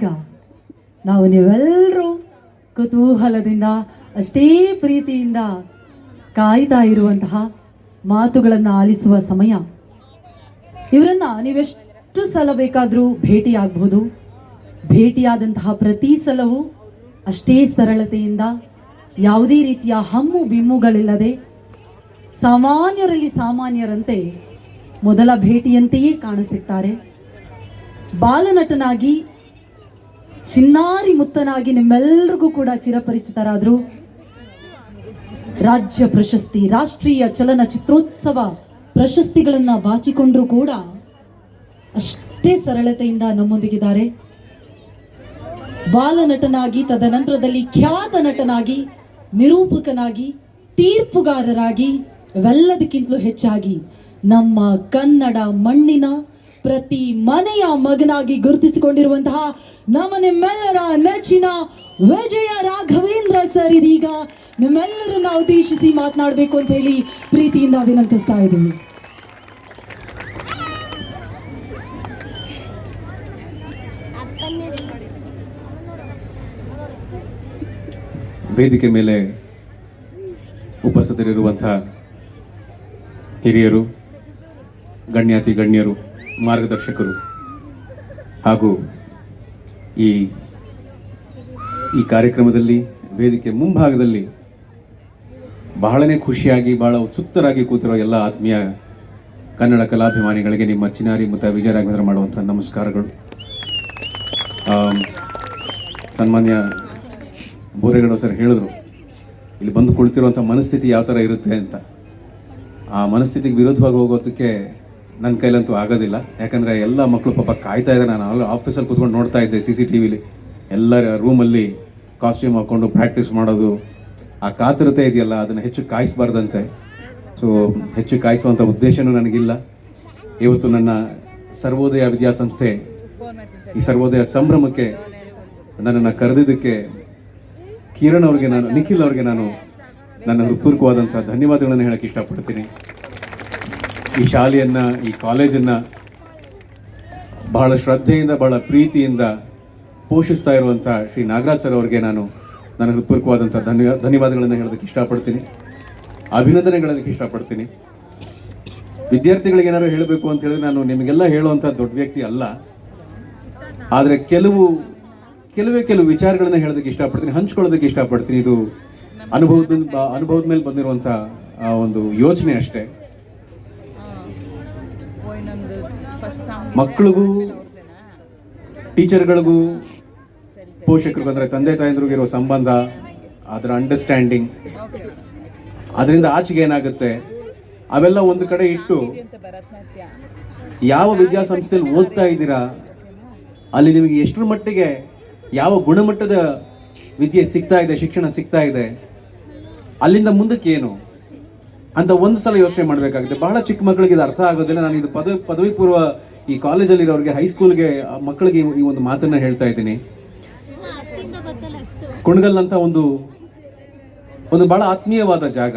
ಈಗ ನಾವು ನೀವೆಲ್ಲರೂ ಕುತೂಹಲದಿಂದ, ಅಷ್ಟೇ ಪ್ರೀತಿಯಿಂದ ಕಾಯ್ತಾ ಇರುವಂತಹ ಮಾತುಗಳನ್ನು ಆಲಿಸುವ ಸಮಯ. ಇವರನ್ನ ನೀವೆಷ್ಟು ಸಲ ಬೇಕಾದರೂ ಭೇಟಿಯಾಗಬಹುದು ಭೇಟಿಯಾದಂತಹ ಪ್ರತಿ ಸಲವೂ ಅಷ್ಟೇ ಸರಳತೆಯಿಂದ, ಯಾವುದೇ ರೀತಿಯ ಹಮ್ಮು ಬಿಮ್ಮುಗಳಿಲ್ಲದೆ ಸಾಮಾನ್ಯರಲ್ಲಿ ಸಾಮಾನ್ಯರಂತೆ ಮೊದಲ ಭೇಟಿಯಂತೆಯೇ ಕಾಣಿಸುತ್ತಾರೆ. ಬಾಲನಟನಾಗಿ ಚಿನ್ನಾರಿ ಮುತ್ತನಾಗಿ ನಿಮ್ಮೆಲ್ಲರಿಗೂ ಕೂಡ ಚಿರಪರಿಚಿತರಾದರು. ರಾಜ್ಯ ಪ್ರಶಸ್ತಿ, ರಾಷ್ಟ್ರೀಯ ಚಲನಚಿತ್ರೋತ್ಸವ ಪ್ರಶಸ್ತಿಗಳನ್ನು ಬಾಚಿಕೊಂಡ್ರೂ ಕೂಡ ಅಷ್ಟೇ ಸರಳತೆಯಿಂದ ನಮ್ಮೊಂದಿಗಿದ್ದಾರೆ. ಬಾಲನಟನಾಗಿ, ತದನಂತರದಲ್ಲಿ ಖ್ಯಾತ ನಟನಾಗಿ, ನಿರೂಪಕನಾಗಿ, ತೀರ್ಪುಗಾರರಾಗಿ, ಇವೆಲ್ಲದಕ್ಕಿಂತಲೂ ಹೆಚ್ಚಾಗಿ ನಮ್ಮ ಕನ್ನಡ ಮಣ್ಣಿನ ಪ್ರತಿ ಮನೆಯ ಮಗನಾಗಿ ಗುರುತಿಸಿಕೊಂಡಿರುವಂತಹ ನಮ್ಮ ನಿಮ್ಮೆಲ್ಲರ ನೆಚ್ಚಿನ ವಿಜಯ ರಾಘವೇಂದ್ರ ಸರ್ ಇದೀಗ ನಿಮ್ಮೆಲ್ಲರನ್ನ ಉದ್ದೇಶಿಸಿ ಮಾತನಾಡಬೇಕು ಅಂತ ಹೇಳಿ ಪ್ರೀತಿಯಿಂದ ವಿನಂತಿಸ್ತಾ ಇದ್ದೀವಿ ವೇದಿಕೆ ಮೇಲೆ ಉಪಸ್ಥಿತರಿರುವಂಥ ಹಿರಿಯರು, ಗಣ್ಯಾತಿ ಗಣ್ಯರು ಮಾರ್ಗದರ್ಶಕರು ಹಾಗೂ ಈ ಈ ಕಾರ್ಯಕ್ರಮದಲ್ಲಿ, ವೇದಿಕೆ ಮುಂಭಾಗದಲ್ಲಿ ಬಹಳನೇ ಖುಷಿಯಾಗಿ, ಬಹಳ ಉತ್ಸುಕ್ತರಾಗಿ ಕೂತಿರುವ ಎಲ್ಲ ಆತ್ಮೀಯ ಕನ್ನಡ ಕಲಾಭಿಮಾನಿಗಳಿಗೆ ನಿಮ್ಮ ಚಿನಾರಿ ಮತ್ತು ವಿಜಯ ರಾಘವೇಂದ್ರ ಮಾಡುವಂಥ ನಮಸ್ಕಾರಗಳು. ಸನ್ಮಾನ್ಯ ಬೋರೇಗೌಡ ಸರ್ ಹೇಳಿದ್ರು, ಇಲ್ಲಿ ಬಂದು ಕುಳಿತಿರುವಂಥ ಮನಸ್ಥಿತಿ ಯಾವ ಥರ ಇರುತ್ತೆ ಅಂತ. ಆ ಮನಸ್ಥಿತಿಗೆ ವಿರುದ್ಧವಾಗಿ ಹೋಗೋದಕ್ಕೆ ನನ್ನ ಕೈಲಂತೂ ಆಗೋದಿಲ್ಲ. ಯಾಕಂದರೆ ಎಲ್ಲ ಮಕ್ಕಳು ಪಾಪ ಕಾಯ್ತಾ ಇದ್ದಾರೆ ನಾನು ಆಫೀಸಲ್ಲಿ ಕೂತ್ಕೊಂಡು ನೋಡ್ತಾ ಇದ್ದೆ ಸಿ ಸಿ ಟಿ ವಿಲಿ ಎಲ್ಲ ರೂಮಲ್ಲಿ ಕಾಸ್ಟ್ಯೂಮ್ ಹಾಕ್ಕೊಂಡು ಪ್ರಾಕ್ಟೀಸ್ ಮಾಡೋದು. ಆ ಕಾತುರತೆ ಇದೆಯಲ್ಲ, ಅದನ್ನು ಹೆಚ್ಚು ಕಾಯಿಸಬಾರ್ದಂತೆ. ಸೊ ಹೆಚ್ಚು ಕಾಯಿಸುವಂಥ ಉದ್ದೇಶನೂ ನನಗಿಲ್ಲ. ಇವತ್ತು ನನ್ನ ಸರ್ವೋದಯ ವಿದ್ಯಾಸಂಸ್ಥೆ ಈ ಸರ್ವೋದಯ ಸಂಭ್ರಮಕ್ಕೆ ನನ್ನನ್ನು ಕರೆದಿದ್ದಕ್ಕೆ ಕಿರಣ್ ಅವ್ರಿಗೆ ನಾನು, ನಿಖಿಲ್ ಅವ್ರಿಗೆ ನಾನು ನನ್ನ ಹೃತ್ಪೂರ್ವಕವಾದಂಥ ಧನ್ಯವಾದಗಳನ್ನು ಹೇಳಕ್ಕೆ ಇಷ್ಟಪಡ್ತೀನಿ. ಈ ಶಾಲೆಯನ್ನು, ಈ ಕಾಲೇಜನ್ನು ಬಹಳ ಶ್ರದ್ಧೆಯಿಂದ, ಬಹಳ ಪ್ರೀತಿಯಿಂದ ಪೋಷಿಸ್ತಾ ಇರುವಂಥ ಶ್ರೀ ನಾಗರಾಜ್ ಸರ್ ಅವರಿಗೆ ನಾನು ನನ್ನ ಹೃತ್ಪೂರ್ವಕವಾದಂಥ ಧನ್ಯ, ಧನ್ಯವಾದಗಳನ್ನು ಹೇಳೋದಕ್ಕೆ ಇಷ್ಟಪಡ್ತೀನಿ. ಅಭಿನಂದನೆಗಳೋದಕ್ಕೆ ಇಷ್ಟಪಡ್ತೀನಿ. ವಿದ್ಯಾರ್ಥಿಗಳಿಗೆ ಏನಾದ್ರು ಹೇಳಬೇಕು ಅಂತ ಹೇಳಿದ್ರೆ ನಾನು ನಿಮಗೆಲ್ಲ ಹೇಳುವಂಥ ದೊಡ್ಡ ವ್ಯಕ್ತಿ ಅಲ್ಲ. ಆದರೆ ಕೆಲವು, ಕೆಲವೇ ಕೆಲವು ವಿಚಾರಗಳನ್ನು ಹೇಳೋದಕ್ಕೆ ಇಷ್ಟಪಡ್ತೀನಿ, ಹಂಚ್ಕೊಳ್ಳೋದಕ್ಕೆ ಇಷ್ಟಪಡ್ತೀನಿ. ಇದು ಅನುಭವದ ಅನುಭವದ ಮೇಲೆ ಬಂದಿರುವಂಥ ಒಂದು ಯೋಚನೆ ಅಷ್ಟೇ. ಮಕ್ಕಳಿಗೂ, ಟೀಚರ್ಗಳಿಗೂ ಪೋಷಕರಿಗೂ ಅಂದರೆ ತಂದೆ ತಾಯಂದ್ರಿಗೂ ಇರೋ ಸಂಬಂಧ, ಅದರ ಅಂಡರ್ಸ್ಟ್ಯಾಂಡಿಂಗ್ ಅದರಿಂದ ಆಚೆಗೆ ಏನಾಗುತ್ತೆ? ಅವೆಲ್ಲ ಒಂದು ಕಡೆ ಇಟ್ಟು ಯಾವ ವಿದ್ಯಾಸಂಸ್ಥೆಯಲ್ಲಿ ಓದ್ತಾ ಇದ್ದೀರಾ? ಅಲ್ಲಿ ನಿಮಗೆ ಎಷ್ಟರ ಮಟ್ಟಿಗೆ ಯಾವ ಗುಣಮಟ್ಟದ ವಿದ್ಯೆ ಸಿಗ್ತಾ ಇದೆ, ಶಿಕ್ಷಣ ಸಿಗ್ತಾ ಇದೆ? ಅಲ್ಲಿಂದ ಮುಂದಕ್ಕೆ ಏನು? ಅಂತ ಒಂದು ಸಲ ಯೋಚನೆ ಮಾಡಬೇಕಾಗುತ್ತೆ. ಬಹಳ ಚಿಕ್ಕ ಮಕ್ಕಳಿಗೆ ಇದು ಅರ್ಥ ಆಗೋದಿಲ್ಲ. ನಾನು ಇದು ಪದವಿ ಪದವಿ ಪೂರ್ವ ಈ ಕಾಲೇಜಲ್ಲಿ ಇರೋರಿಗೆ ಹೈಸ್ಕೂಲ್ಗೆ ಮಕ್ಕಳಿಗೆ ಈ- ಒಂದು ಮಾತನ್ನ ಹೇಳ್ತಾ ಇದ್ದೀನಿ. ಕುಣಗಲ್ ಅಂತ ಒಂದು ಒಂದು ಬಹಳ ಆತ್ಮೀಯವಾದ ಜಾಗ.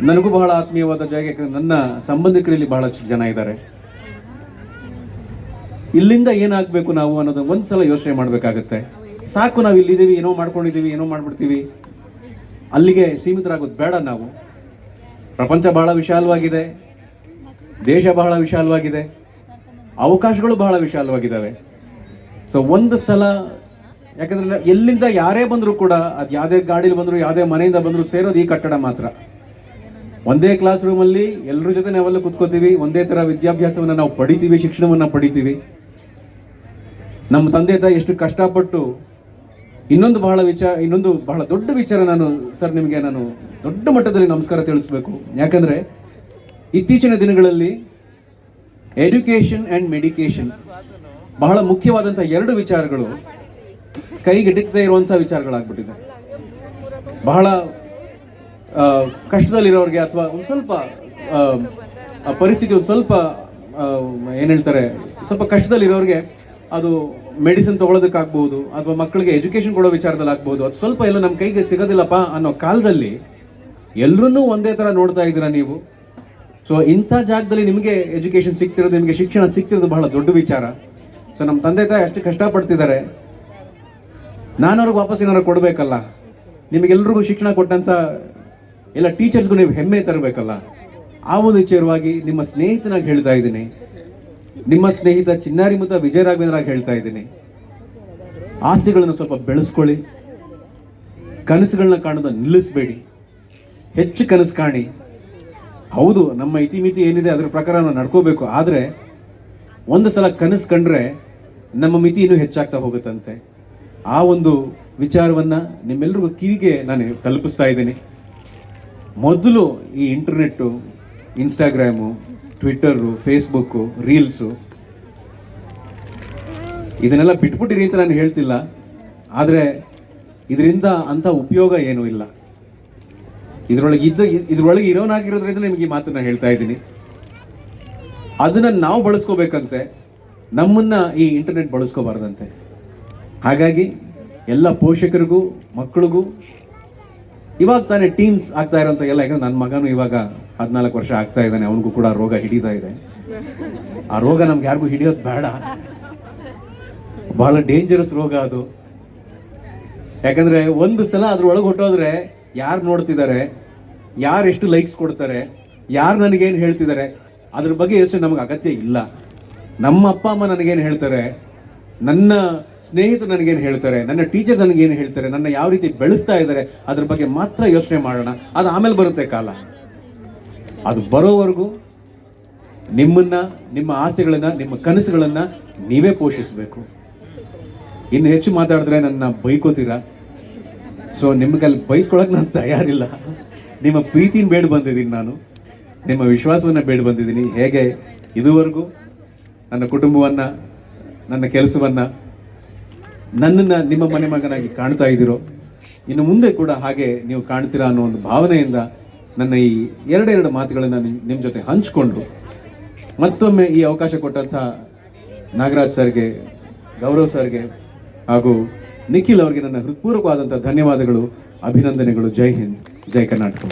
ನನಗೂ ಬಹಳ ಆತ್ಮೀಯವಾದ ಜಾಗ, ಯಾಕಂದ್ರೆ ನನ್ನ ಸಂಬಂಧಿಕರಲ್ಲಿ ಬಹಳಷ್ಟು ಜನ ಇದ್ದಾರೆ. ಇಲ್ಲಿಂದ ಏನಾಗಬೇಕು ನಾವು ಅನ್ನೋದು ಒಂದ್ಸಲ ಯೋಚನೆ ಮಾಡಬೇಕಾಗತ್ತೆ. ಸಾಕು, ನಾವು ಇಲ್ಲಿದ್ದೀವಿ, ಏನೋ ಮಾಡ್ಕೊಂಡಿದ್ದೀವಿ, ಏನೋ ಮಾಡ್ಬಿಡ್ತೀವಿ. ಅಲ್ಲಿಗೆ ಸೀಮಿತರಾಗೋದು ಬೇಡ ನಾವು. ಪ್ರಪಂಚ ಬಹಳ ವಿಶಾಲವಾಗಿದೆ. ದೇಶ ಬಹಳ ವಿಶಾಲವಾಗಿದೆ. ಅವಕಾಶಗಳು ಬಹಳ ವಿಶಾಲವಾಗಿದ್ದಾವೆ. ಸೊ ಒಂದು ಸಲ ಯಾಕಂದ್ರೆ ಎಲ್ಲಿಂದ ಯಾರೇ ಬಂದರೂ ಕೂಡ, ಅದು ಯಾವುದೇ ಗಾಡೀಲಿ ಬಂದರೂ, ಯಾವುದೇ ಮನೆಯಿಂದ ಬಂದರೂ ಸೇರೋದು ಈ ಕಟ್ಟಡ ಮಾತ್ರ. ಒಂದೇ ಕ್ಲಾಸ್ ರೂಮಲ್ಲಿ ಎಲ್ಲರ ಜೊತೆ ನಾವೆಲ್ಲ ಕುತ್ಕೋತೀವಿ, ಒಂದೇ ಥರ ವಿದ್ಯಾಭ್ಯಾಸವನ್ನು ನಾವು ಪಡಿತೀವಿ, ಶಿಕ್ಷಣವನ್ನು ಪಡಿತೀವಿ. ನಮ್ಮ ತಂದೆ ತಾಯಿ ಎಷ್ಟು ಕಷ್ಟಪಟ್ಟು, ಇನ್ನೊಂದು ಬಹಳ ವಿಚಾರ ಇನ್ನೊಂದು ಬಹಳ ದೊಡ್ಡ ವಿಚಾರ ನಾನು ಸರ್ ನಿಮಗೆ ನಾನು ದೊಡ್ಡ ಮಟ್ಟದಲ್ಲಿ ನಮಸ್ಕಾರ ತಿಳಿಸ್ಬೇಕು. ಯಾಕಂದರೆ ಇತ್ತೀಚಿನ ದಿನಗಳಲ್ಲಿ ಎಡ್ಯುಕೇಷನ್ ಆ್ಯಂಡ್ ಮೆಡಿಕೇಷನ್ ಬಹಳ ಮುಖ್ಯವಾದಂಥ ಎರಡು ವಿಚಾರಗಳು ಕೈಗೆಟಕದೇ ಇರುವಂಥ ವಿಚಾರಗಳಾಗ್ಬಿಟ್ಟಿದೆ. ಬಹಳ ಕಷ್ಟದಲ್ಲಿರೋರಿಗೆ ಅಥವಾ ಒಂದು ಸ್ವಲ್ಪ ಪರಿಸ್ಥಿತಿ ಒಂದು ಸ್ವಲ್ಪ ಏನು ಹೇಳ್ತಾರೆ, ಸ್ವಲ್ಪ ಕಷ್ಟದಲ್ಲಿರೋರಿಗೆ ಅದು ಮೆಡಿಸಿನ್ ತೊಗೊಳೋದಕ್ಕಾಗ್ಬೋದು ಅಥವಾ ಮಕ್ಕಳಿಗೆ ಎಜುಕೇಷನ್ ಕೊಡೋ ವಿಚಾರದಲ್ಲಿ ಆಗ್ಬೋದು ಅದು ಸ್ವಲ್ಪ ಎಲ್ಲ ನಮ್ಮ ಕೈಗೆ ಸಿಗೋದಿಲ್ಲಪ್ಪ ಅನ್ನೋ ಕಾಲದಲ್ಲಿ ಎಲ್ಲರನ್ನೂ ಒಂದೇ ಥರ ನೋಡ್ತಾ ಇದ್ದೀರಾ ನೀವು? ಸೊ ಇಂಥ ಜಾಗದಲ್ಲಿ ನಿಮಗೆ ಎಜುಕೇಷನ್ ಸಿಗ್ತಿರೋದು, ನಿಮಗೆ ಶಿಕ್ಷಣ ಸಿಗ್ತಿರೋದು ಬಹಳ ದೊಡ್ಡ ವಿಚಾರ. ಸೊ ನಮ್ಮ ತಂದೆ ತಾಯಿ ಅಷ್ಟು ಕಷ್ಟಪಡ್ತಿದ್ದಾರೆ. ನಾನು ಅವ್ರಿಗೆ ವಾಪಸ್ ಏನಾರು ಕೊಡಬೇಕಲ್ಲ? ನಿಮಗೆಲ್ರಿಗೂ ಶಿಕ್ಷಣ ಕೊಟ್ಟಂಥ ಎಲ್ಲ ಟೀಚರ್ಸ್ಗೂ ನೀವು ಹೆಮ್ಮೆ ತರಬೇಕಲ್ಲ? ಆ ಒಂದು ವಿಚಾರವಾಗಿ ನಿಮ್ಮ ಸ್ನೇಹಿತನಾಗಿ ಹೇಳ್ತಾ ಇದ್ದೀನಿ. ನಿಮ್ಮ ಸ್ನೇಹಿತ ಚಿನ್ನಾರಿ ಮುತ್ತ ವಿಜಯ ರಾಘವೇಂದ್ರಾಗಿ ಹೇಳ್ತಾ ಇದ್ದೀನಿ. ಆಸೆಗಳನ್ನು ಸ್ವಲ್ಪ ಬೆಳೆಸ್ಕೊಳ್ಳಿ. ಕನಸುಗಳನ್ನ ಕಾಣೋದನ್ನ ನಿಲ್ಲಿಸಬೇಡಿ. ಹೆಚ್ಚು ಕನಸು ಕಾಣಿ. ಹೌದು, ನಮ್ಮ ಇತಿಮಿತಿ ಏನಿದೆ ಅದ್ರ ಪ್ರಕಾರ ನಾವು ನಡ್ಕೋಬೇಕು, ಆದರೆ ಒಂದು ಸಲ ಕನಸು ಕಂಡ್ರೆ ನಮ್ಮ ಮಿತಿ ಇನ್ನೂ ಹೆಚ್ಚಾಗ್ತಾ ಹೋಗುತ್ತಂತೆ. ಆ ಒಂದು ವಿಚಾರವನ್ನು ನಿಮ್ಮೆಲ್ಲರಿಗೂ ಕಿವಿಗೆ ನಾನು ತಲುಪಿಸ್ತಾ ಇದ್ದೀನಿ. ಮೊದಲು ಈ internet instagram twitter facebook reels ಇದನ್ನೆಲ್ಲ ಬಿಟ್ಬಿಟ್ಟಿರಿ ಅಂತ ನಾನು ಹೇಳ್ತಿಲ್ಲ. ಆದರೆ ಇದರಿಂದ ಅಂಥ ಉಪಯೋಗ ಏನೂ ಇಲ್ಲ. ಇದರೊಳಗೆ ಇದ್ದ, ಇದ್ರೊಳಗೆ ಇರೋನಾಗಿರೋದ್ರಿಂದ ನಿಮಗೆ ಈ ಮಾತನ್ನ ಹೇಳ್ತಾ ಇದ್ದೀನಿ. ಅದನ್ನ ನಾವು ಬಳಸ್ಕೋಬೇಕಂತೆ, ನಮ್ಮನ್ನ ಈ ಇಂಟರ್ನೆಟ್ ಬಳಸ್ಕೋಬಾರ್ದಂತೆ. ಹಾಗಾಗಿ ಎಲ್ಲ ಪೋಷಕರಿಗೂ, ಮಕ್ಕಳಿಗೂ, ಇವಾಗ ತಾನೇ ಟೀಮ್ಸ್ ಆಗ್ತಾ ಇರೋಂಥ ಎಲ್ಲ, ಯಾಕಂದ್ರೆ ನನ್ನ ಮಗನೂ ಇವಾಗ ಹದಿನಾಲ್ಕು ವರ್ಷ ಆಗ್ತಾ ಇದ್ದಾನೆ, ಅವನಿಗೂ ಕೂಡ ರೋಗ ಹಿಡಿತಾ ಇದೆ. ಆ ರೋಗ ನಮ್ಗೆ ಯಾರಿಗೂ ಹಿಡಿಯೋದು ಬೇಡ. ಬಹಳ ಡೇಂಜರಸ್ ರೋಗ ಅದು. ಯಾಕಂದ್ರೆ ಒಂದು ಸಲ ಅದ್ರೊಳಗೆ ಹೊಟ್ಟೋದ್ರೆ ಯಾರು ನೋಡ್ತಿದ್ದಾರೆ, ಯಾರು ಎಷ್ಟು ಲೈಕ್ಸ್ ಕೊಡ್ತಾರೆ, ಯಾರು ನನಗೇನು ಹೇಳ್ತಿದ್ದಾರೆ, ಅದ್ರ ಬಗ್ಗೆ ಯೋಚನೆ ನಮಗೆ ಅಗತ್ಯ ಇಲ್ಲ. ನಮ್ಮ ಅಪ್ಪ ಅಮ್ಮ ನನಗೇನು ಹೇಳ್ತಾರೆ, ನನ್ನ ಸ್ನೇಹಿತರು ನನಗೇನು ಹೇಳ್ತಾರೆ, ನನ್ನ ಟೀಚರ್ಸ್ ನನಗೇನು ಹೇಳ್ತಾರೆ, ನನ್ನ ಯಾವ ರೀತಿ ಬೆಳೆಸ್ತಾ ಇದ್ದಾರೆ, ಅದ್ರ ಬಗ್ಗೆ ಮಾತ್ರ ಯೋಚನೆ ಮಾಡೋಣ. ಅದು ಆಮೇಲೆ ಬರುತ್ತೆ ಕಾಲ. ಅದು ಬರೋವರೆಗೂ ನಿಮ್ಮನ್ನ, ನಿಮ್ಮ ಆಸೆಗಳನ್ನ, ನಿಮ್ಮ ಕನಸುಗಳನ್ನ ನೀವೇ ಪೋಷಿಸಬೇಕು. ಇನ್ನು ಹೆಚ್ಚು ಮಾತಾಡಿದ್ರೆ ನನ್ನ ಬೈಕೋತೀರಾ? ಸೊ ನಿಮಗಲ್ಲಿ ಅಲ್ಲಿ ಬೈಸ್ಕೊಳಕ್ ನಾನು ತಯಾರಿಲ್ಲ. ನಿಮ್ಮ ಪ್ರೀತಿನ ಬೇಡ ಬಂದಿದ್ದೀನಿ ನಾನು. ನಿಮ್ಮ ವಿಶ್ವಾಸವನ್ನು ಬೇಡ ಬಂದಿದ್ದೀನಿ. ಹೇಗೆ? ಇದುವರೆಗೂ ನನ್ನ ಕುಟುಂಬವನ್ನು, ನನ್ನ ಕೆಲಸವನ್ನು, ನನ್ನನ್ನು ನಿಮ್ಮ ಮನೆ ಮಗನಾಗಿ ಕಾಣ್ತಾ ಇದ್ದೀರೋ, ಇನ್ನು ಮುಂದೆ ಕೂಡ ಹಾಗೆ ನೀವು ಕಾಣ್ತೀರಾ ಅನ್ನೋ ಒಂದು ಭಾವನೆಯಿಂದ ನನ್ನ ಈ ಎರಡೆರಡು ಮಾತುಗಳನ್ನು ನಿಮ್ಮ ಜೊತೆ ಹಂಚಿಕೊಂಡು ಮತ್ತೊಮ್ಮೆ ಈ ಅವಕಾಶ ಕೊಟ್ಟಂಥ ನಾಗರಾಜ್ ಸರ್ಗೆ, ಗೌರವ್ ಸರ್ಗೆ ಹಾಗೂ ನಿಖಿಲ್ ಅವರಿಗೆ ನನ್ನ ಹೃತ್ಪೂರ್ವಕವಾದಂಥ ಧನ್ಯವಾದಗಳು ಅಭಿನಂದನೆಗಳು. ಜೈ ಹಿಂದ್. ಜೈ ಕರ್ನಾಟಕ.